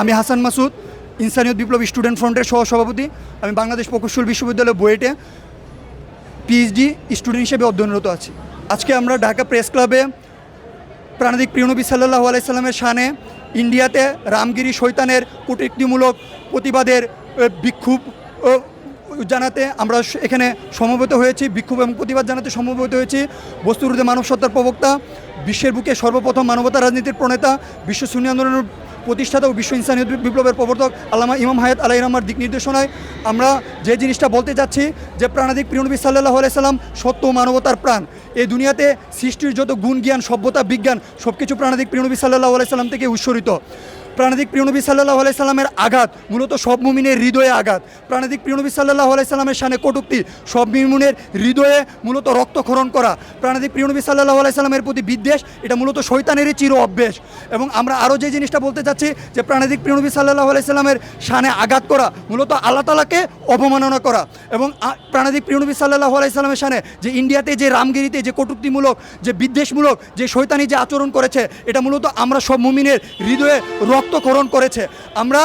আমি হাসান মাসুদ, ইনসানিয়ত বিপ্লব স্টুডেন্ট ফ্রন্টের সহ সভাপতি আমি বাংলাদেশ প্রকৌশল বিশ্ববিদ্যালয় বুয়েটে পিএইচডি স্টুডেন্ট হিসেবে অধ্যয়নরত আছি। আজকে আমরা ঢাকা প্রেস ক্লাবে প্রাণিক প্রিয়নবী সাল্লাহ আলাইসাল্লামের শানে ইন্ডিয়াতে রামগিরি শৈতানের কূটনীতিমূলক প্রতিবাদের বিক্ষোভ জানাতে আমরা এখানে সমবেত হয়েছি, বিক্ষোভ এবং প্রতিবাদ জানাতে সমবেত হয়েছি। বস্তুরূপে মানব সত্তার প্রবক্তা, বিশ্বের বুকে সর্বপ্রথম মানবতা রাজনীতির প্রণেতা, বিশ্ব সুন্নি আন্দোলনের প্রতিষ্ঠাতা ও বিশ্ব ইনসানি বিপ্লবের প্রবর্তক আল্লামা ইমাম হায়াত আলাই রহমার দিক নির্দেশনায় আমরা যে জিনিসটা বলতে চাচ্ছি যে প্রাণাদিক প্রিয়নবী সাল্লাহ আলাইসাল্লাম সত্য মানবতার প্রাণ। এই দুনিয়াতে সৃষ্টির যত গুণ জ্ঞান, সভ্যতা, বিজ্ঞান সব কিছু প্রাণাদিক প্রিয়নবী সাল্লাহ আলাইসাল্লাম থেকে উৎসরিত। প্রাণাদিক প্রিয়নবী সাল্লাহ আলাইসাল্লামের আঘাত, মূলত সব মুমিনের হৃদয়ে আঘাত। প্রাণাদিক প্রিয়নবী সাল্লাহ আলাইসাল্লামের সানে কটুক্তি, সব মুমিনের হৃদয়ে মূলত রক্তক্ষরণ করা। প্রাণাদিক প্রিয়নবী সাল্লাহ আলাইসাল্লামের প্রতি বিদ্বেষ, এটা মূলত শৈতানেরই চির অভ্যেস। এবং আমরা আরও যে জিনিসটা বলতে চাচ্ছি, যে প্রাণাদিক প্রিয়নবী সাল্লাহ আলাইসাল্লামের সানে আঘাত করা, মূলত আল্লাহ তালাকে অবমাননা করা। এবং প্রাণাদিক প্রিয়নবী সাল্লাহ আলাইসাল্লামের সানে যে ইন্ডিয়াতে যে রামগিরিতে যে কটুক্তিমূলক, যে বিদ্বেষমূলক, যে শৈতানি যে আচরণ করেছে, এটা মূলত আমরা সব মুমিনের হৃদয়ে রক্তক্ষরণ করেছে। আমরা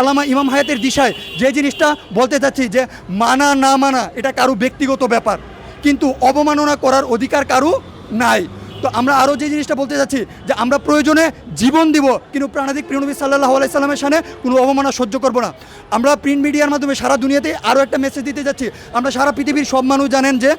আলামা ইমাম হায়াতের দিশায় যে জিনিসটা বলতে চাচ্ছি যে মানা না মানা, এটা কারও ব্যক্তিগত ব্যাপার। কিন্তু অবমাননা করার অধিকার কারও নাই। তো আমরা আরও যে জিনিসটা বলতে চাচ্ছি যে আমরা প্রয়োজনে জীবন দিব, কিন্তু প্রাণাদিক প্রিয়নবী সাল্লাহ আলাইসাল্লামের সামনে কোনো অবমাননা সহ্য করব না। আমরা প্রিন্ট মিডিয়ার মাধ্যমে সারা দুনিয়াতে আরও একটা মেসেজ দিতে যাচ্ছি আমরা সারা পৃথিবীর সব মানুষ জানেন যে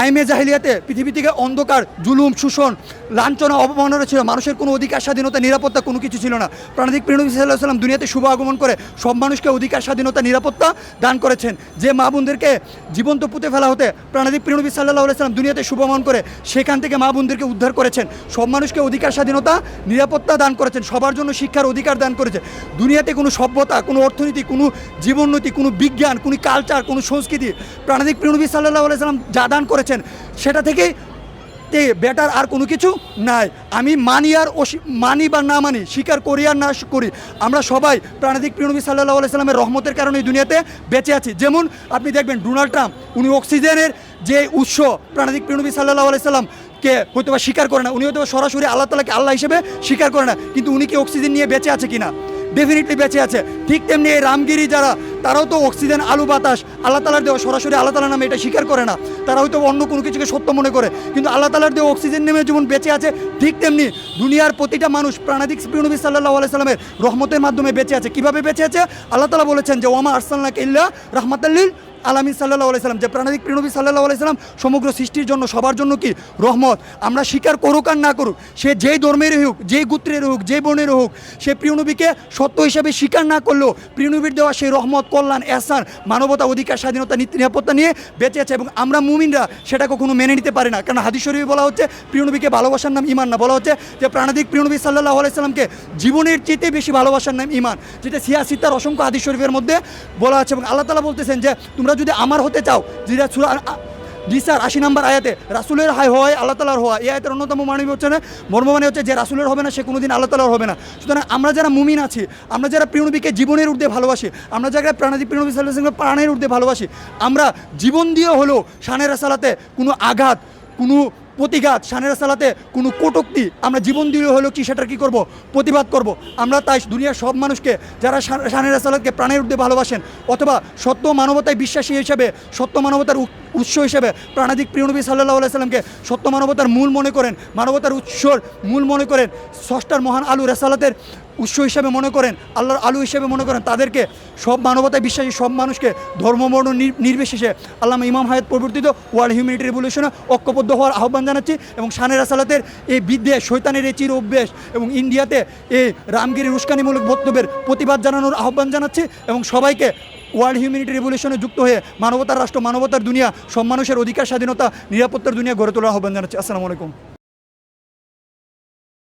আইমে জাহিলিয়াতে পৃথিবী থেকে অন্ধকার, জুলুম, শোষণ, লাঞ্ছনা অবমাননা ছিল মানুষের কোনো অধিকার, স্বাধীনতা, নিরাপত্তা কোনো কিছু ছিল না। প্রাণাদিক প্রিয়নবী সাল্লাহ সাল্লাম দুনিয়াতে শুভ আগমন করে সব মানুষকে অধিকার, স্বাধীনতা, নিরাপত্তা দান করেছেন। যে মা বোনদেরকে জীবন্ত পুঁতে ফেলা হতে প্রাণাদিক প্রিয়নবী সাল্লাহ সাল্লাম দুনিয়াতে শুভমন করে সেখান থেকে মা বোনদেরকে উদ্ধার করেছেন। সব মানুষকে অধিকার, স্বাধীনতা, নিরাপত্তা দান করেছেন। সবার জন্য শিক্ষার অধিকার দান করেছে দুনিয়াতে কোনো সভ্যতা, কোনো অর্থনীতি, কোনো জীবননীতি, কোনো বিজ্ঞান, কোনো কালচার কোনো সংস্কৃতি প্রাণাদিক প্রিয়নবী সাল্লাহ সাল্লাম যা দান করেছেন। সেটা থেকেই তে বেটার আর কোনো কিছু নাই। আমি মানি আর অস্বী- মানি বা না মানি, স্বীকার করি আর না করি, আমরা সবাই প্রাণাদিক প্রিয়নবী সাল্লাহ সাল্লামের রহমতের কারণে দুনিয়াতে বেঁচে আছি। যেমন আপনি দেখবেন ডোনাল্ড ট্রাম্প, উনি অক্সিজেনের যে উৎস প্রাণাদিক প্রিয়নবী সাল্লাহ সাল্লাম কে হয়তো বা স্বীকার করে না উনি হয়তো সরাসরি আল্লাহ তালাকে আল্লাহ হিসেবে স্বীকার করে না, কিন্তু উনি কি অক্সিজেন নিয়ে বেঁচে আছে কিনা? ডেফিনেটলি বেঁচে আছে। ঠিক তেমনি এই রামগিরি যারা তারাও তো অক্সিজেন, আলু, বাতাস, আল্লাহ তালার দেওয়া সরাসরি আল্লাহ তালার নামে এটা স্বীকার করে না। তারা হয়তো অন্য কোনো কিছুকে সত্য মনে করে। কিন্তু আল্লাহ তালার দেওয়া অক্সিজেন নেমে যেমন বেঁচে আছে, ঠিক তেমনি দুনিয়ার প্রতিটা মানুষ প্রাণাদিক প্রিয়নবী সাল্লাহ আলাইসাল্লামের রহমতের মাধ্যমে বেঁচে আছে। কীভাবে বেঁচে আছে? আল্লাহ তালা বলেছেন যে ওমা আরসাল্লাহ ইল্লা রহমতাল্লিল আলামিন সাল্লাহ আলাইসাল্লাম যে প্রাণাদিক প্রিয়নবী সাল্লাহ আলাইসাল্লাম সমগ্র সৃষ্টির জন্য, সবার জন্য কি? রহমত। আমরা স্বীকার করুক আর না করুক, সে যেই ধর্মেরই হোক, যেই গোত্রের হোক যে বনের হোক, সে প্রিয়নবীকে সত্য হিসাবে স্বীকার না করলেও প্রিয়নবীর দেওয়া সেই রহমত, কল্যাণ, এহসান, মানবতা, অধিকার, স্বাধীনতা, নীতি, নিরাপত্তা নিয়ে বেঁচে আছে এবং আমরা মুমিনরা সেটা কখনো মেনে নিতে পারি না। কারণ হাদিস শরীফে বলা হচ্ছে প্রিয়নবীকে ভালোবাসার নাম ইমান না। বলা হচ্ছে যে প্রাণাদিক প্রিয়নবী সাল্লাহ আলাইসাল্লামকে জীবনের চেয়ে বেশি ভালোবাসার নাম ইমান যেটা সিয়াসিতার অসংখ্য হাদিস শরীফের মধ্যে বলা আছে এবং আল্লাহ তালা বলতেছেন যে যদি আমার হতে চাও যেটা আশি নাম্বার আয়াতে, রাসুলের হাই হওয়ায় আল্লাহ তালার হওয়া এই আয়াতের অন্যতম মানবী হচ্ছে না, মর্ম মানে হচ্ছে যে রাসুলের হবে না, সে কোনোদিন আল্লাহ তালার হবে না। সুতরাং আমরা যারা মুমিন আছি, আমরা যারা প্রিয়নবীকে জীবনের ঊর্ধ্বে ভালোবাসি, আমরা যারা প্রাণাদি প্রিয়নবী সাল্লাহ প্রাণের ঊর্ধ্বে ভালোবাসি, আমরা জীবন দিয়ে হলেও শানের রাসালাতে কোনো আঘাত, কোনো প্রতিঘাত শানের সালাতে কোনো কটুক্তি, আমরা জীবন দিয়ে হলেও কি সেটার কী করব? প্রতিবাদ করব। আমরা তাই দুনিয়ার সব মানুষকে, যারা শানের সালাতকে প্রাণের উর্ধে ভালোবাসেন, অথবা সত্য মানবতায় বিশ্বাসী হিসেবে, সত্য মানবতার উৎস হিসেবে প্রাণাদিক প্রিয়নবী সাল্লাহ সাল্লামকে সত্য মানবতার মূল মনে করেন। মানবতার উৎসর মূল মনে করেন ষষ্ঠার মহান আলু রেসালাতের উৎস হিসাবে মনে করেন, আল্লাহর আলু হিসাবে মনে করেন, তাদেরকে সব মানবতায় বিশ্বাসী সব মানুষকে ধর্মবর্ণ নির- নির্বিশেষে আল্লাহ ইমাম হায়াত প্রবর্তিত ওয়ার্ল্ড হিউম্যানিটি রেভলিউশনে ঐক্যবদ্ধ হওয়ার আহ্বান জানাচ্ছি এবং শানের আসালাতের এই বিদ্বেষ শৈতানের এই চির অভ্যেস এবং ইন্ডিয়াতে এই রামগিরি উস্কানিমূলক বক্তব্যের প্রতিবাদ জানানোর আহ্বান জানাচ্ছি এবং সবাইকে ওয়ার্ল্ড হিউম্যানিটি রেভলিউশনে যুক্ত হয়ে মানবতার রাষ্ট্র, মানবতার দুনিয়া, সব মানুষের অধিকার, স্বাধীনতা, নিরাপত্তার দুনিয়া গড়ে তোলার আহ্বান জানাচ্ছি। আসসালামু আলাইকুম।